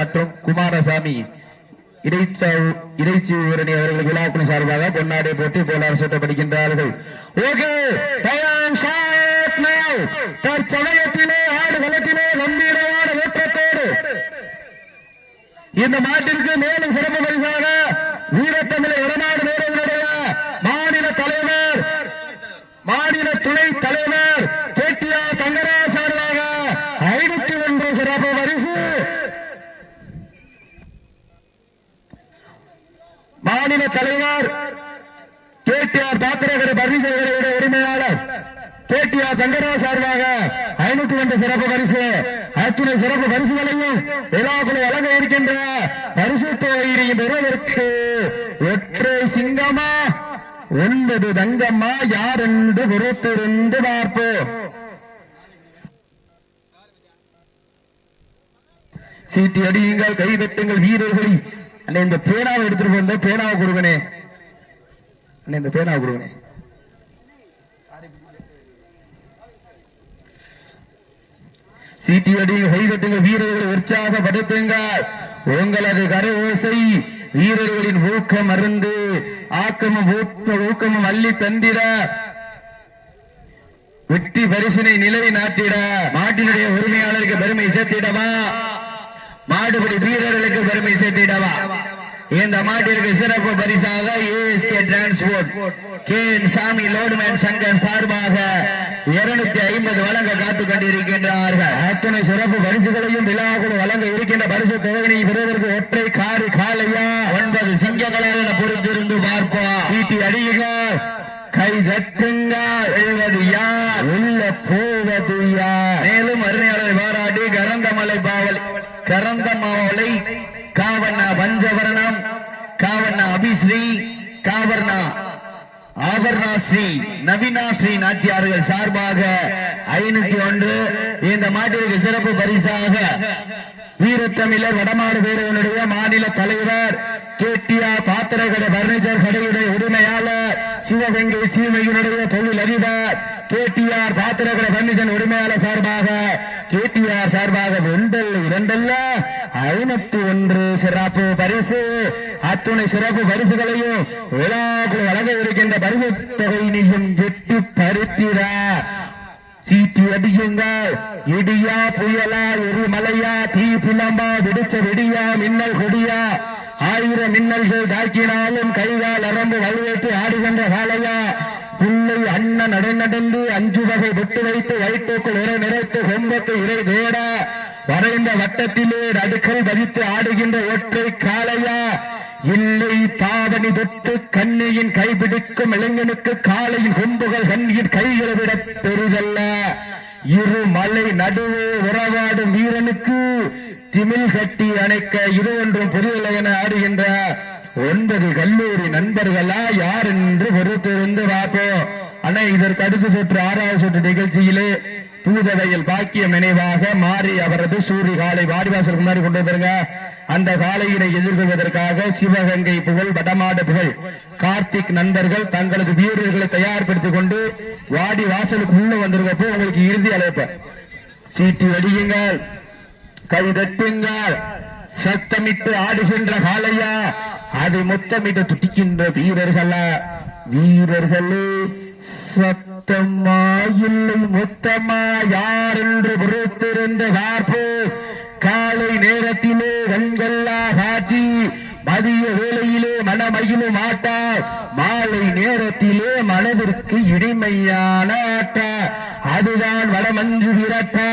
மற்றும் குமாரசாமி. இறைச்சி ஊரணி அவர்கள் விழாக்கள் சார்பாக பொன்னாடை போட்டி போலார் சூட்டப்படுகின்றார்கள் ஓகே தற்சமயத்திலே ஆடு கம்பீரமான ஓட்டத்தோடு. இந்த நாட்டிற்கு மேலும் சிறப்பு பரிசாக வீரத்தமிழை இடநாடு வீரர்களுடைய மாநில தலைவர் மாநில துணை தலைவர் மாநில தலைவர் கேடிஆர் பாத்திரகரை பர்மிசர்களுடைய உரிமையாளர் கேடிஆர் தங்கராஜ் சார்பாக ஐநூத்தி ரெண்டு சிறப்பு பரிசு. அத்துணை சிறப்பு பரிசுகளையும் விழாக்குழு வழங்க இருக்கின்ற பரிசு தொகையை பெறுவதற்கு ஒற்றை சிங்கமா ஒன்பது தங்கம்மா யார் என்று பொறுத்திருந்து பார்ப்போம். சீட்டி அடியுங்கள் கை தட்டுங்கள் வீரர்களை அண்ணே இந்த பேனாவை எடுத்துட்டு போந்த பேனாவை கொடுங்கனே அண்ணே இந்த பேனாவை கொடுங்கனே சீட்டி அடி கை கட்டுங்க வீரர்களை உற்சாகப்படுத்துங்க உங்களது கரை ஓசை வீரர்களின் ஊக்கம் அருந்து ஆக்கமும் ஊக்கமும் அள்ளி தந்திட. வெற்றி பரிசினை நிலை நாட்டிட மாட்டினுடைய உரிமையாளருக்கு பெருமை சேர்த்திடவா? மாடுபிடி வீரர்களுக்கு பெருமை சேர்த்திடவா? இந்த மாட்டிற்கு சிறப்பு பரிசாக ஏஎஸ்கே டிரான்ஸ்போர்ட் கே என் சாமி லோடுமேன் சங்கம் சார்பாக இருநூத்தி ஐம்பது வழங்க காத்துக் கொண்டிருக்கின்றார்கள். அத்தனை சிறப்பு பரிசுகளையும் விழாக்கள் வழங்க இருக்கின்ற பரிசு தொகையினை பெறுவதற்கு ஒற்றை காரு காலையா? ஒன்பது சிங்கங்களால் பொறுத்திருந்து பார்ப்போம். வீட்டி அடியுங்க. கை தட்டுங்க. எழுவது யார் உள்ள போவது யார் மேலும் அருணையாளரை பாராட்டி கரந்தமலை பாவல். கரந்தமாவலை காவண்ணா வஞ்சவரணம் காவண்ணா அபிஸ்ரீ. காவர்ணா ஆபர்ணா ஸ்ரீ. நவீனா ஸ்ரீ நாச்சியார்கள் சார்பாக ஐநூத்தி ஒன்று. இந்த மாட்டிற்கு சிறப்பு பரிசாக வீரத்தமிழர் வடமாடு பேரவனுடைய மாநில தலைவர் கேட்டியா பாத்திரக்கடை பர்னிச்சர் கடையுடைய உரிமையாளர் சிவகங்கை சீமையினுடைய தொழில் அதிபர் கேடிஆர் பாத்திரக்கடை பர்னிச்சர் உரிமையாளர் சார்பாக கேடிஆர் சார்பாக ஒன்றல் இரண்டல்ல ஐநூத்தி ஒன்று சிறப்பு பரிசு. அத்துணை சிறப்பு பரிசுகளையும் விழாக்கள் வழங்க இருக்கின்ற பரிசு தொகையினையும் எட்டி பருத்திட சீட்டி அடியுங்கள். இடியா புயலா எரிமலையா தீ புலம்பா விடிச்ச வெடியா மின்னல் கொடியா. ஆயிரம் மின்னல்கள் தாக்கினாலும் கைகால் அரம்பு வலுவேற்று ஆடுகின்ற சாலையா. புள்ளை அண்ணன் நடந்து அஞ்சு வகை விட்டு வைத்து வயிற்றுக்குள் இறை நிறைத்து கொம்பத்து இறை தேட வரைந்த வட்டத்திலே அடுக்கல் பதித்து ஆடுகின்ற ஒற்றை காளையா. இல்லை தாவணி தொட்டு கண்ணியின் கைபிடிக்கும் இளைஞனுக்கு காலையின் கொம்புகள் கண்ணியின் கைகளை விட பெருதல்ல இரு மலை நடுவே உறவாடும் வீரனுக்கு திமில் கட்டி அணைக்க இரு ஒன்றும் புரியலை என ஆடுகின்ற ஒன்பது கல்லூரி நண்பர்களா யார் என்று பொறுத்திருந்து பார்ப்போம். ஆனா இதற்கு அடுத்த சுற்று ஆறாவது சுற்று நிகழ்ச்சியிலே தூதவையில் பாக்கியம் நினைவாக மாறி அவரது சூரிய காலை வாடிவாசலுக்கு முன்னாடி கொண்டு வந்துருங்க. அந்த காலையினை எதிர்கொள்வதற்காக சிவகங்கை புகழ் வடமாடு புகழ் கார்த்திக் நண்பர்கள் தங்களது வீரர்களை தயார்படுத்திக் கொண்டு வாடி வாசலுக்கு உள்ள வந்திருக்கப்போ உங்களுக்கு இறுதி அழைப்பு. சீட்டு வடியுங்கள் கை தட்டுங்கள் சத்தமிட்டு ஆடுகின்ற காளையா அதை மொத்தமிட்டு துடிக்கின்ற வீரர்களா வீரர்களே. சத்தமா இல்லை மொத்தமா யார் என்று பொறுத்திருந்த பார்ப்போ காலை நேரத்திலே கண்கல்லா காட்சி மதிய வேளையிலே மனமயிலும் ஆட்டா மாலை நேரத்திலே மனதிற்கு இனிமையான ஆட்டா. அதுதான் வட மஞ்சு விரட்டா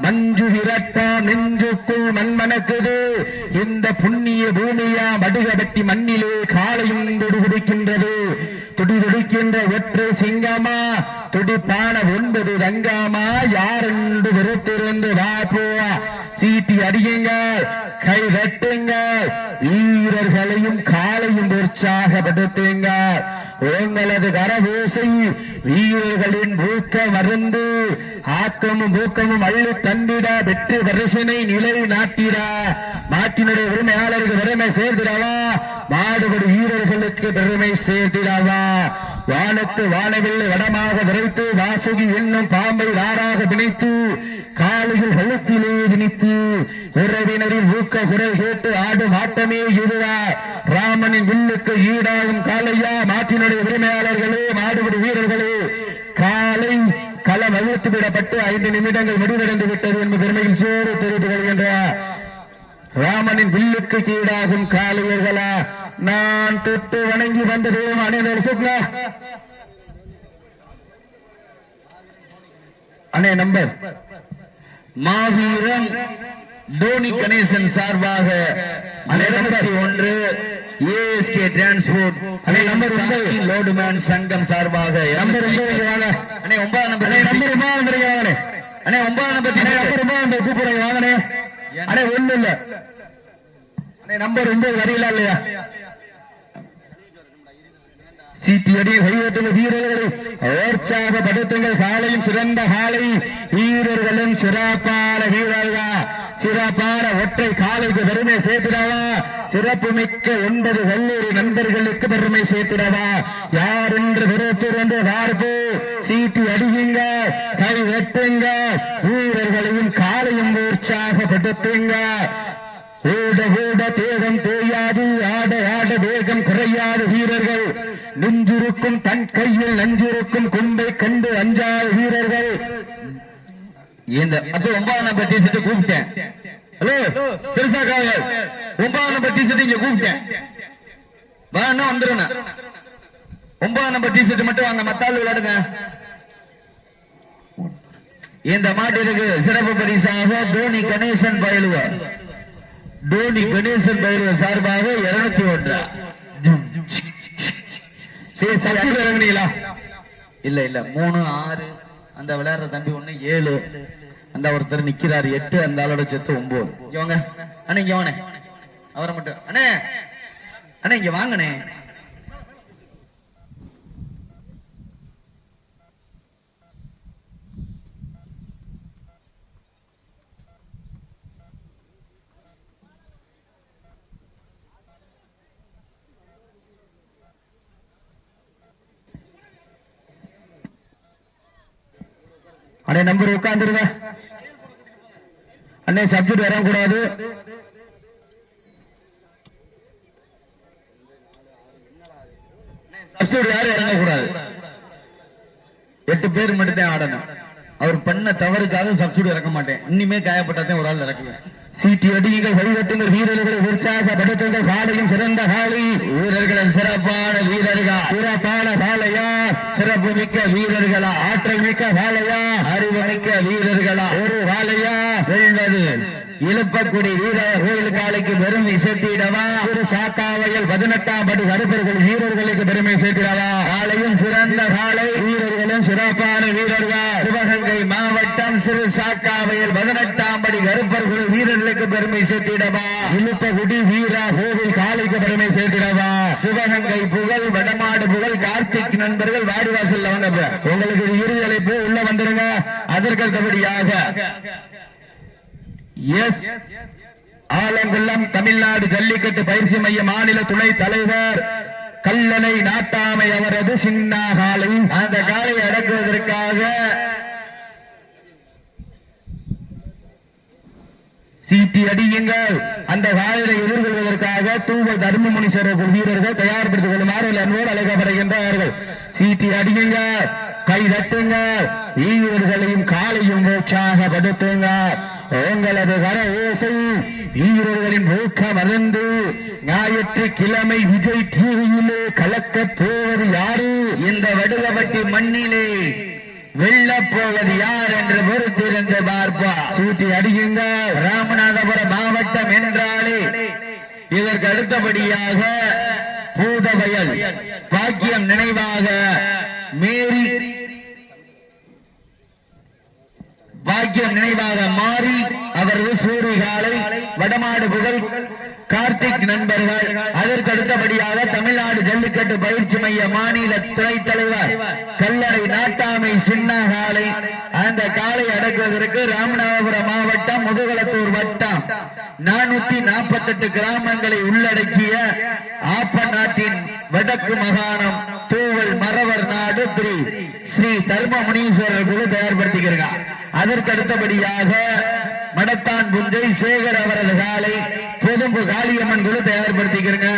மஞ்சு விரட்டா நெஞ்சுக்குள் மண்மணக்குது. இந்த புண்ணிய பூமியா மடுகபட்டி மண்ணிலே காலையும் குடிக்கின்றது துடி துடிக்கின்ற ஒற்றை சிங்கமா? துடிப்பான ஒன்பது ரங்காமா யாரென்று விருத்திருந்து வா போவா? சீட்டி அடியுங்க கை வெட்டுங்க வீரர்களையும் காலையும் உற்சாகப்படுத்துங்க உங்களது கரபூசை வீரர்களின் ஊக்க மருந்து ஆக்கமும் ஊக்கமும் அள்ளி தந்திட வெற்றி வரிசனை நிலை நாட்டிட. நாட்டினுடைய உரிமையாளருக்கு பெருமை சேர்த்திடவா மாடுபடு வீரர்களுக்கு பெருமை சேர்த்திடவா வானத்து வானவில்லை வடமாக விரைத்து வாசுகி என்னும் பாம்பை வாராக பிணைத்து காலையில் கழுத்திலே வினித்து உறவினரின் ஊக்க குரல் கேட்டு ஆடும் ஆட்டமே இதுவா. ராமனின் வில்லுக்கு ஈடாகும் காலையா மாற்றினுடைய உரிமையாளர்களே மாடுபிடி வீரர்களே. காலை களம் அழுத்து விடப்பட்டு ஐந்து நிமிடங்கள் முடிவடைந்து விட்டது என்பது பெருமையில் சேறு தெரிவித்து கொள்கின்றார் ராமனின் வில்லுக்கு கீழாகும் காலையர்களா நான் தொட்டு வணங்கி வந்தது அண்ணே சொல்லுங்க அண்ணே நம்பர். மாவீரன் டோனி கணேசன் சார்பாக இருபத்தி ஒன்று ஏஎஸ்கே டிரான்ஸ்போர்ட் அண்ணே, நம்பர் ஒன்பது. லோடுமேன் சங்கம் சார்பாக நம்பர் ஒன்பது அண்ணே ஒன்பதாம் நம்பர் அண்ணே நம்பர் ஒன்பது வந்துருங்க வாங்கண்ணே அண்ணே ஒன்பதாம் நம்பர் அண்ணே நம்பர் ஒன்பது வந்து கூப்பிடுங்க ஒண்ணு இல்ல. அண்ணே நம்பர் ஒன்பது வரீங்களா இல்லையா? சீட்டியடி கையெட்டுங்க வீரர்களை உற்சாகப்படுத்துங்கள் காலையும் சிறந்த காலை வீரர்களும் சிறப்பான வீரர்கள். சிறப்பான ஒற்றை காலைக்கு பெருமை சேர்த்திடவா? சிறப்பு மிக்க ஒன்பது கல்லூரி நண்பர்களுக்கு பெருமை சேர்த்திடவா? யார் என்று விருத்திருந்து பார்ப்பு? சீட்டி அடியுங்க கை வெட்டுங்க. வீரர்களையும் காலையும் உற்சாகப்படுத்துங்க ஓட ஓட தேகம் தேயாது ஆட ஆட வேகம் குறையாத வீரர்கள் நெஞ்சிருக்கும் தன் கையில் நஞ்சிருக்கும் கொம்பை கண்டு அஞ்சாத வீரர்கள். இந்த அப்ப ஒன்பதாம் நம்பர் டி ஷர்ட் கூப்பிட்டேன். ஹலோ சிறுசா காவல் ஒன்பதாம் நம்பர் டி ஷர்ட் இங்க கூப்பிட்டேன். வேணா வந்துருங்க ஒன்பதாம் நம்பர் டி ஷர்ட் மட்டும் வாங்க மத்தாள் விளையாடுங்க. இந்த மாட்டிற்கு சிறப்பு பரிசாக டோனி கணேசன் பயிலுவ டோனி கணேசன் பயிலுவ சார்பாக இருநூத்தி ஒன்று. சரி சத்து இறங்குனீங்களா இல்ல இல்ல. மூணு ஆறு. அந்த விளையாடுற தம்பி ஒண்ணு ஏழு. அந்த ஒருத்தர் நிக்கிறாரு எட்டு. அந்த ஆளோட செத்து ஒன்பது. இங்க வாங்க. அண்ணே இங்க வாங்க அவரை மட்டும். அண்ணே அண்ணே இங்க வாங்கண்ணே. அண்ணே நம்பர் உட்காந்துருங்க அண்ணே சப்ஜெக்ட் வரக்கூடாது. சப்ஸ்டியூட் யாரும் இறங்கக்கூடாது. எட்டு பேர் மட்டும் தான் ஆடணும். அவர் பண்ண தவறுக்காக சப்சிடி இறக்க மாட்டேன். இனிமே காயப்பட்டாதான் ஒரு ஆள் இறக்குவேன். சீட்டி அடியுங்கள் வழிகட்டுங்கள் வீரர்களை உற்சாகப்படுத்துங்கள் காலையும் சிறந்த காலை வீரர்களின் சிறப்பான வீரர்கள். சிறப்பான காலையா சிறப்பு மிக்க வீரர்களா? ஆற்றல் மிக்க காலையா அறிவு மிக்க வீரர்களா? ஒரு காலையா வெல்வது. இழுப்பக்குடி வீரர் கோயில் காலைக்கு பெருமை சேர்த்திடவா? ஒரு சாத்தாவையில் பதினெட்டாம் படி கருப்பர்கள் வீரர்களுக்கு பெருமை சேர்த்திடவா? காலையும் சிறந்த காலை வீரர்களும் சிறப்பான வீரர்கள். சிவகங்கை மாவட்டம் சிறு சாக்காவையில் பதினெட்டாம் படி கருப்பர்கள் வீரர்களுக்கு பெருமை சேர்த்திடவா? இழுத்த குடி வீரா கோவில் காலைக்கு பெருமை சேர்த்திடவா? சிவகங்கை புகழ் வடமாடு புகழ் கார்த்திக் நண்பர்கள் வாடிவாசல்ல வாங்க. உங்களுக்கு இறுதி அழைப்பு உள்ள வந்துருங்க. அதற்கடுத்தபடியாக எஸ் ஆலங்குளம் தமிழ்நாடு ஜல்லிக்கட்டு பயிற்சி மைய மாநில துணை தலைவர் கல்லணை நாட்டாமை அவரது சின்ன காலை அந்த காலை அடக்குவதற்காக சீட்டி அடியுங்கள். அந்த வாயிலை எதிர்கொள்வதற்காக தூவல் தர்மமுனீஸ்வரர் வீரர்கள் தயார்படுத்திக் கொள்ளுமாறு அன்போடு அழைக்கப்படுகின்றார்கள். சீட்டி அடியுங்க கை தட்டுங்க வீரர்களையும் காலையும் உற்சாகப்படுத்துங்க உங்களது வர ஓசை வீரர்களின் ஊக்கம் ஞாயிற்று ஞாயிற்றுக்கிழமை விஜய் டிவியிலே கலக்கப் போவது யாரு? இந்த வடுகப்பட்டி மண்ணிலே வெல்ல போவது யார் என்று பொறுத்திருந்து பார்ப்பா. சூட்டி அடியுங்க ராமநாதபுரம் மாவட்டம் என்றாலே இதற்கு அடுத்தபடியாக பூதவயல் பாக்கியம் நினைவாக மேரி பாக்கியம் நினைவாக மாறி அவரது சூரியகாலை வடமாடு புகழ் கார்த்திக் நண்பர்கள். அதற்கு அடுத்தபடியாக தமிழ்நாடு ஜல்லிக்கட்டு பயிற்சி மைய மாநில துணைத் தலைவர் கல்லறை நாட்டாமை சின்னகாலை. அந்த காலை அடக்குவதற்கு ராமநாதபுரம் மாவட்டம் முதுகலத்தூர் வட்டம். நானூத்தி நாற்பத்தி எட்டு கிராமங்களை உள்ளடக்கிய ஆப்ப நாட்டின் வடக்கு மாகாணம் தூவல் மறவர் நாடு திரு ஸ்ரீ தர்ம முனீஸ்வரர் குழு தயார்படுத்துகிறார் அதற்கு அடுத்தபடியாக மடத்தான் புஞ்சை சேகர் அவரது காலை பொதும்பு காளியம்மன் குழு தயார்படுத்திக்கிறீங்க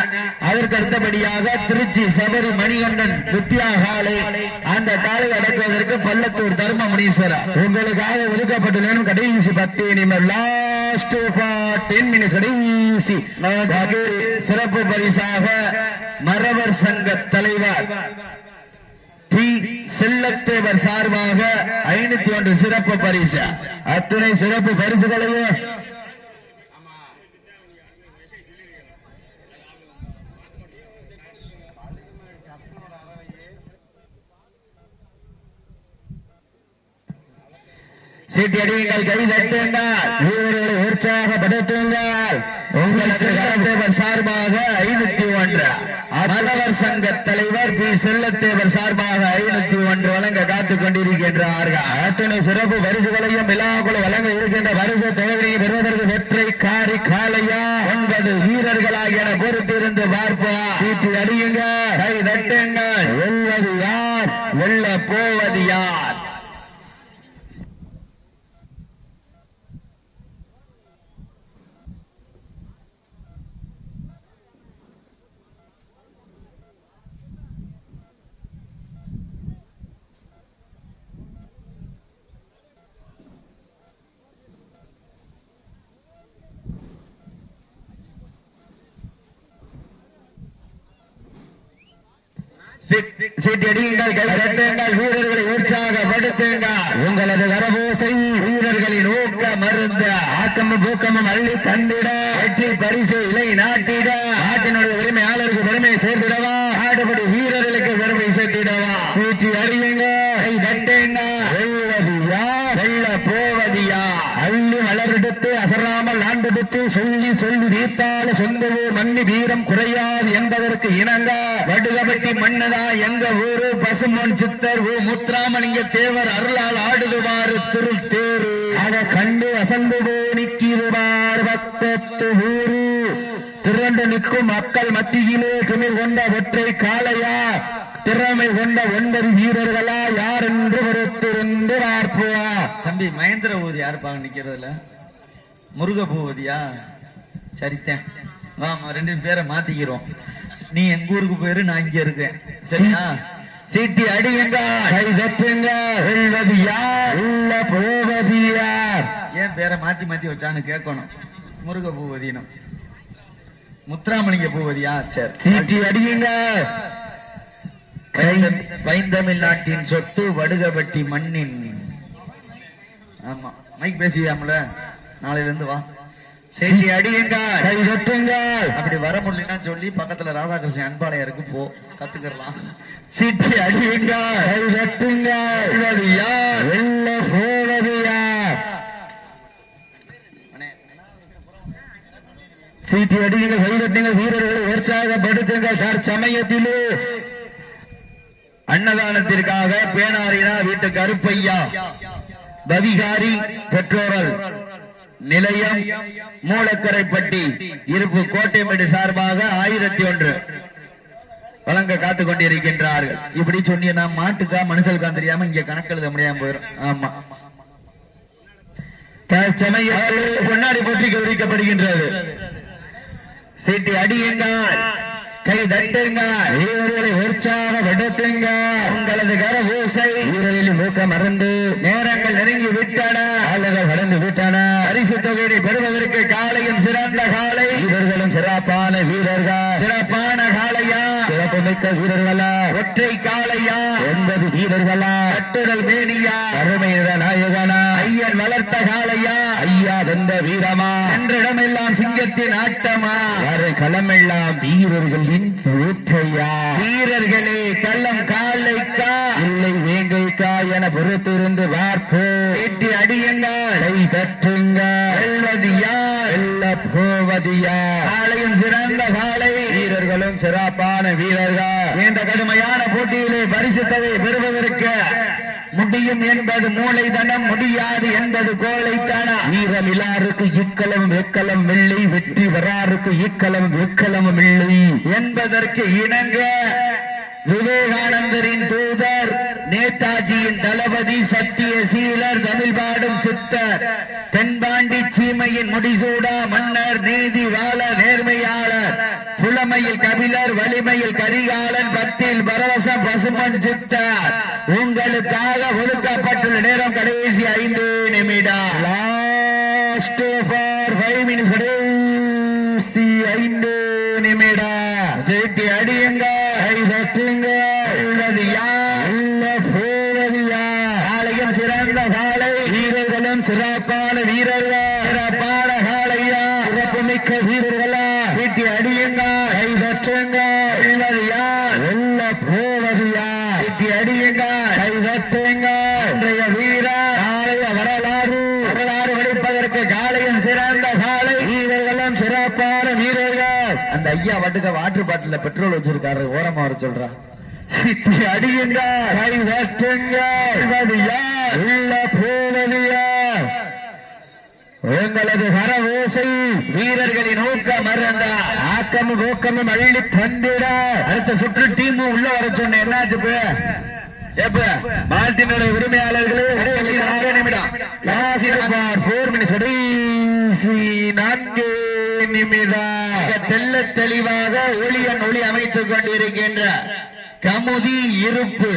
அதற்கு அடுத்தபடியாக திருச்சி சபரி மணிகண்டன் வித்யா காலை அந்த காலை அடக்குவதற்கு பள்ளத்தூர் தர்ம முனீஸ்வரர் உங்களுக்காக ஒதுக்கப்பட்டுள்ள கடைசி பத்து நிமிடம் லாஸ்ட் டென் மினிட்ஸ் கடைசி. சிறப்பு பரிசாக மறவர் சங்க தலைவர் டி செல்லத்தேவர் சார்பாக ஐநூத்தி ஒன்று சிறப்பு பரிசு. அத்துணை சிறப்பு பரிசுகளையும் சீட்டி அடியுங்கள் கை தட்டுங்கள். வீரர்களை உற்சாகப்படுத்துங்கள். செல்லத்தேவர் சார்பாக ஐநூத்தி ஒன்று. மாணவர் சங்க தலைவர் பி. செல்லத்தேவர் சார்பாக ஐநூத்தி ஒன்று வழங்க காத்துக் கொண்டிருக்கின்றார்கள். அத்துணை சிறப்பு பரிசுகளையும் விழாக்குழு வழங்க இருக்கின்ற வருக தொகையை பெறுவதற்கு வெற்றை காரி காலையா ஒன்பது வீரர்களாக என பொறுத்திருந்து பார்ப்போம். சீட்டி அடியுங்க கை தட்டுங்கள். வெல்வது யார்? வெல்ல போவது சீட்டடியுங்கள் கட்டுங்கள் வீரர்களை உற்சாகப்படுத்துங்கள். உங்களது கரபோசை வீரர்களின் ஊக்க மருந்து ஆக்கமும் ஊக்கமும் அள்ளி தந்திட வெற்றி பரிசு இலை நாட்டிட நாட்டினுடைய உரிமையாளருக்கு பெருமை சேர்த்திடவா? ஆடுபடி வீரர்களுக்கு பெருமை சேர்த்திடவா? சீட்டி அறியுங்க கை தட்டுங்க. வெள்ளதியா வெள்ள போவதியா? போவது யார் அள்ளி மலரெடுத்து அசராமல் ஆண்டு சொல்லி சொல்லி நீத்தால சொந்தவோ மண்ணி வீரம் குறையா? என்பதற்கு இணங்க வடுகபட்டி மன்னதா எங்க ஊரு? பசுமன் சித்தர் ஊ முத்துராமலிங்க தேவர் அருளால் ஆடுதுவாறு திருத்தேரு அத கண்டு அசந்து போனிக்கிதுவார் பக்கத்து ஊரு. திரண்டு நிற்கும் மக்கள் மத்தியிலே திமிர் கொண்ட ஒற்றை காளையா? திறமை கொண்ட ஒன்பது வீரர்களா? யார் என்று பொறுத்திருந்து பார்ப்போம் தம்பி மகேந்திர ஊதி யாருப்பாங்க நிக்கிறதுல? முருக பூவதியா சரித்தேன். வாமா ரெண்டு பேரை மாத்திக்கிறோம். நீ எங்க ஊருக்கு போயிரு நான் இங்க இருக்கேன். சரியா? சீட்டி அடியுங்க கை தட்டுங்க வெல்வது யார்? உள்ள போவது யார்? ஏன் பேரை மாத்தி மாத்தி வச்சான்னு கேட்கணும். முருக பூபதினும் முத்துராமலிங்க பூபதியா சரி. சீட்டி அடியுங்க பைந்தமிழ் நாட்டின் சொத்து வடுகபட்டி மண்ணின். ஆமா. மைக் பேசுவியாமல நாளையில இருந்து வா. சீட்டி அடியுங்க கை தட்டுங்க அப்படி வர முடியலன்னா சொல்லி பக்கத்துல ராதாகிருஷ்ணன் அன்பாளையருக்கு போ கத்துக்கலாம் சீட்டி அடியுங்க கை வெல்வது யார்? வெல்ல போவது யார்? சீட்டி அடியுங்க கை தட்டுங்க வீரர்களை உற்சாகப்படுத்துங்க தற்சமயத்திலே அன்னதானத்திற்காக பேனாரினா வீட்டு கருப்பையா? பதிகாரி பெற்றோரல். நிலையம் மூலக்கரைப்பட்டி இருப்பு கோட்டைமேடு சார்பாக ஆயிரத்தி ஒன்று. வழங்க காத்துக் கொண்டிருக்கின்றார்கள். இப்படி சொன்னீங்கன்னா மாட்டுக்கா மனுஷனுக்கா தெரியாம இங்க கணக்கு எழுத முடியாம போயிடும் ஆமா. பொன்னாடி போற்றி கௌரிக்கப்படுகின்றது சீட்டி அடியுங்கள் கை தட்டுங்க வீரர்களை உற்சாகப்படுத்துங்க உங்களது கர ஊசை வீரர்களின் மூக்க மறந்து நேரங்கள் நெருங்கி விட்டன. ஆளுகள் வளர்ந்து விட்டன. பரிசு தொகையை பெறுவதற்கு காலையும் சிறந்த காலை. வீரர்களும் சிறப்பான வீரர்கள். சிறப்பான சிறப்பு மிக்க வீரர்களா ஒற்றை காளையா? ஒன்பது வீரர்களா. கட்டுடல் மேனியா? அருமை நாயகனா. ஐயன் வளர்த்த காளையா? ஐயா வெந்த வீரமா? சென்றிடமெல்லாம் சிங்கத்தின் ஆட்டமா? யாரு களமெல்லாம் வீரர்களின் ஊற்றையா வீரர்களே கள்ளம் காலைக்கா இல்லை வேங்கைக்கா என பொறுத்திருந்து பார்ப்போ சீட்டி அடியுங்க கை தட்டுங்க வெல்வது யார்? வெல்ல போவது யார்? காலையும் காலை வீரர்களும் சிறப்பான வீரர்கள். இந்த கடுமையான போட்டியிலே பரிசு பெறுவதற்கு முடியும் என்பது மூளைதனம் முடியாது என்பது கோழைத்தனம். வீரம் இலாருக்கு இக்கலம் வெக்கலம் இல்லை வெற்றி வராருக்கு இக்கலம் வெக்கலம் இல்லை. என்பதற்கு இணங்க விவேகானந்தரின் தூதர் நேதாஜியின் தளபதி சத்திய சீலர் தமிழ் பாடும் சித்தர் தென்பாண்டி சீமையின் முடிசூடா மன்னர் நீதி வாழ நேர்மையாளர் புலமையில் கபிலர் வலிமையில் கரிகாலன் பத்தில் பரவசம் பசுமன் சித்தர். உங்களுக்காக ஒதுக்கப்பட்டுள்ள நேரம் கடைசி ஐந்து நிமிடம் லாஸ்ட் ஃபார் ஃபைவ் மினிட்ஸ் கடைசி ஐந்து நிமிடம் சீட்டி அடியுங்க கைதட்டுங்க உள்ளது யார் உள்ள போவது யார் காலையும் சிறந்த காலை வீரர்களும் சிறப்பான வீரர்கள் சிறப்பான காலையா சிறப்பு மிக்க சீட்டி அடியுங்க கைதட்டுங்க உள்ளது யார் உள்ள போவது யார் அடியுங்க கைதட்டுங்க இன்றைய வீரர் வரலாறு. வரலாறு படிப்பதற்கு காலையும் சிறந்த காலை வீரர்களும் சிறப்பான வீரர்கள். அந்த ஐயா வட்டுக்க வாட்டர் பாட்டில பெட்ரோல் வச்சிருக்காரு ஓரமா வர சொல்றா. சிட்டி அடியுங்க கை யார் உள்ள போவது யார் உங்களது வர வீரர்களின் ஊக்கம் மறந்த ஆக்கமும் ஊக்கமும் அள்ளி தந்திட. அடுத்த சுற்று டீமும் உள்ள வர சொன்ன என்னாச்சு இப்ப? எப்ப? உரிமையாளர்களே நிமிடம். போர் ஃபோர் மினிட்ஸ் நான்கு நிமிடம். தெல்ல தெளிவாக ஒளியன் ஒளி அமைத்துக் கொண்டிருக்கின்ற கமுதி இருப்பு.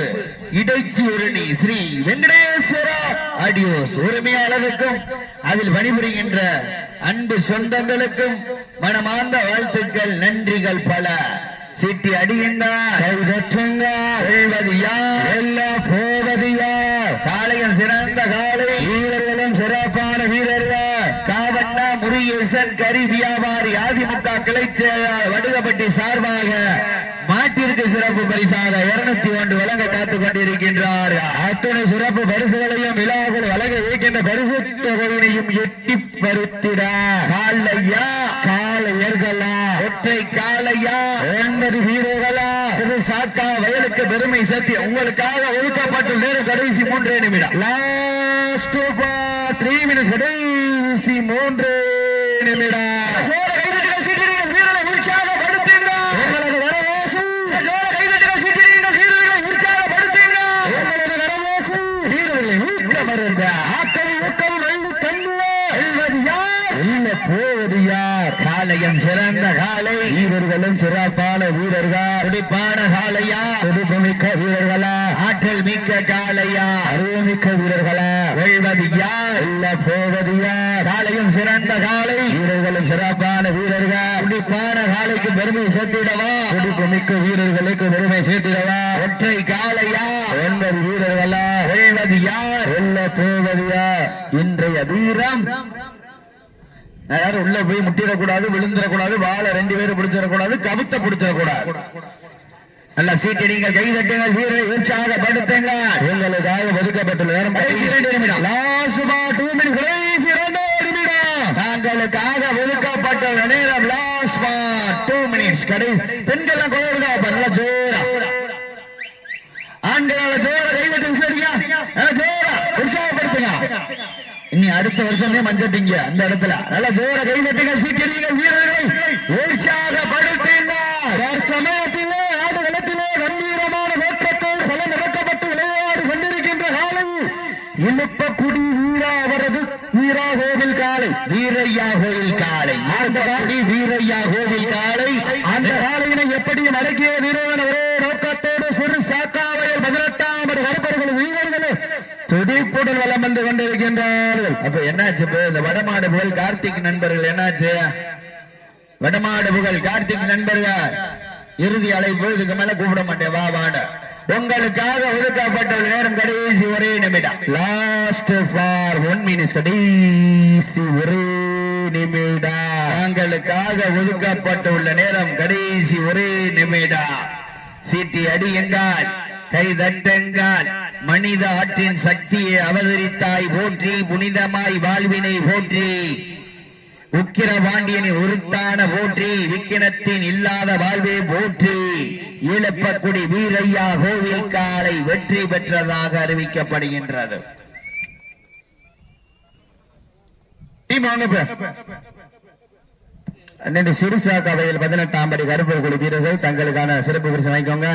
இடைச்சூரணி ஸ்ரீ வெங்கடேஸ்வரா. ஆடியோஸ் உரிமையாளருக்கும் அதில் பணிபுரிகின்ற அன்பு சொந்தங்களுக்கும் மனமார்ந்த வாழ்த்துக்கள் நன்றிகள் பல. சிட்டி அடிகின்றார் யார்? வெல்ல போவது யார்? காளையன் சிறந்த காலை வீரர்களும் சிறப்பான வீரர்கள். காவண்ணா முருகேசன் கரி வியாபாரி அதிமுக கிளை செயலாளர் வடுகப்பட்டி சார்பாக மாட்டிற்கு சிறப்பு பரிசாக இருநூத்தி ஒன்று வழங்க காத்துக் கொண்டிருக்கின்றார். அத்துணை சிறப்பு பரிசுகளையும் விழாக்கள் வழங்க இருக்கின்ற பரிசு தொகையினையும் எட்டி பருத்திட. காலையா? காலையர்களா? ஒற்றை காலையா? ஒன்பது ஹீரோகளா சிறு சாக்கா வயலுக்கு பெருமை சத்தி உங்களுக்காக ஒதுக்கப்பட்ட நேரம் கடைசி மூன்றே நிமிடம். லாஸ்ட் த்ரீ மினிட்ஸ் கடைசி மூன்று நிமிடம் ஜோர கைதட்டுகள் சீட்டிடுங்கள் வீரரை உற்சாகப்படுத்துங்கள் உங்களது வரவேசு ஜோர கைதட்டுகள் சீட்டிடுங்கள் வீரர்களை உற்சாகப்படுத்துங்கள் உங்களது வரவேசு ஊக்கமருந்த ஆக்கல் ஊக்கல் வெள்ளு தன்னுள்ள வெல்வது யார்? வெல்ல போவது யார்? காலையம் சிறந்த காலை வீரர்களும் சிறப்பான வீரர்கள்? துடிப்பான காலையா துடிப்பு மிக்க வீரர்களா? ஆற்றல் மிக்க காலையா அறிவுமிக்க வீரர்களா? வெல்வது யார்? போவது யார்? காலையும் சிறந்த காலை வீரர்களும் சிறப்பான வீரர்கள்? துடிப்பான காலைக்கு பெருமை சேர்த்திடவா? துடிப்பு மிக்க வீரர்களுக்கு பெருமை சேர்த்திடவா? ஒற்றை காலையா ஒன்பது வீரர்களா? வெல்வது யார் வெல்ல போவது யார் இன்றைய வீரம். யாரும் உள்ள போய் முட்டிடக்கூடாது விழுந்துடக்கூடாது வாழை ரெண்டு பேரும் பிடிச்சிடக்கூடாது கவுத்த பிடிச்சிடக்கூடாது. நல்ல சீட்டடிங்கள் கை தட்டுங்கள் வீரரை உற்சாகப்படுத்துங்க உங்களுக்காக ஒதுக்கப்பட்டுள்ள நேரம் கடைசி இரண்டு நிமிடம். லாஸ்ட் டூ மினிட் கடைசி இரண்டு நிமிடம். தாங்களுக்காக ஒதுக்கப்பட்டுள்ள நேரம். லாஸ்ட் மினிட்ஸ் கடைசி பெண்கள் கோவிடா நல்ல ஜோரா. ஆண்களால ஜோரா கைவிட்டு சரியா ஜோரா. உற்சாகப்படுத்துங்க. இனி அடுத்த வருஷமே மஞ்சட்டிங்க அந்த இடத்துல. நல்ல ஜோர கைதட்டுகள் சீக்கிரீங்க வீரர்களை. உற்சாகப்படுத்துங்க. ஆடு வளத்திலே கம்பீரமான வேற்றத்தோடு பல நடக்கப்பட்டு விளையாடி கொண்டிருக்கின்ற காலம். இழுப்பக்குடி வீரா அவரது வீரா கோவில் காலை. வீரையா கோவில் காலை. அந்த வீரையா கோவில் காலை அந்த காலையினை எப்படியும் அடக்கிய வீரன் ஒரே நோக்கத்தோடு சிறு சாக்காவையில் பதினெட்டாம் கருப்பர்கள் வீரர்களே கூட்டல் வளம் வந்து கொண்டிருக்கின்றார்கள். அப்ப என்னாச்சு இந்த வடமாடு புகழ் கார்த்திக் நண்பர்கள் என்னாச்சு? வடமாடு புகழ் கார்த்திக் நண்பர்கள்? இறுதி அழைப்பு இதுக்கு மேல கூப்பிட மாட்டேன். வா வாட. உங்களுக்காக ஒதுக்கப்பட்ட நேரம் கடைசி ஒரே நிமிடம். லாஸ்ட் ஃபார் ஒன் மினிட்ஸ் கடைசி ஒரே நிமிடம். தாங்களுக்காக ஒதுக்கப்பட்டுள்ள நேரம் கடைசி ஒரே நிமிடம். சீட்டி அடி எங்கால் கை தட்டுங்கள். மனித ஆற்றின் சக்தியை அவதரித்தாய் போற்றி புனிதமாய் வாழ்வினை போற்றி. உக்கிரபாண்டியனை உருத்தான போற்றி விக்கினத்தின் இல்லாத வாழ்வே போற்றி. ஈழப்பக்குடி வீரையா கோவில் காலை வெற்றி பெற்றதாக அறிவிக்கப்படுகின்றது. சிறுசா கவையில் பதினெட்டாம் படி கருப்பு குழு வீரர்கள் தங்களுக்கான சிறப்பு பரிசு வாங்கிக்கோங்க.